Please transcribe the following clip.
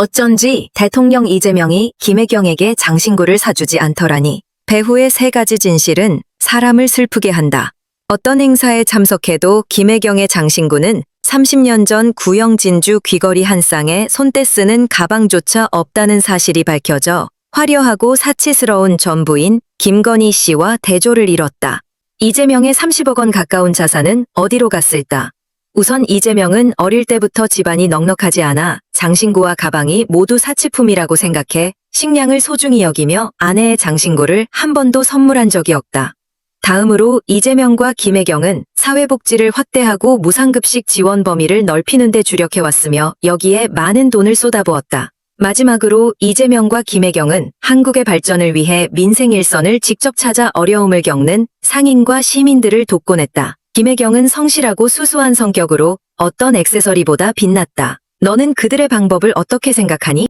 어쩐지 대통령 이재명이 김혜경에게 장신구를 사주지 않더라니. 배후의 세 가지 진실은 사람을 슬프게 한다. 어떤 행사에 참석해도 김혜경의 장신구는 30년 전 구영 진주 귀걸이 한 쌍에 손때 쓰는 가방조차 없다는 사실이 밝혀져 화려하고 사치스러운 전부인 김건희 씨와 대조를 이뤘다. 이재명의 30억 원 가까운 자산은 어디로 갔을까? 우선 이재명은 어릴 때부터 집안이 넉넉하지 않아 장신구와 가방이 모두 사치품이라고 생각해 식량을 소중히 여기며 아내의 장신구를 한 번도 선물한 적이 없다. 다음으로 이재명과 김혜경은 사회복지를 확대하고 무상급식 지원 범위를 넓히는 데 주력해왔으며 여기에 많은 돈을 쏟아부었다. 마지막으로 이재명과 김혜경은 한국의 발전을 위해 민생 일선을 직접 찾아 어려움을 겪는 상인과 시민들을 돕곤 했다. 김혜경은 성실하고 수수한 성격으로 어떤 액세서리보다 빛났다. 너는 그들의 방법을 어떻게 생각하니?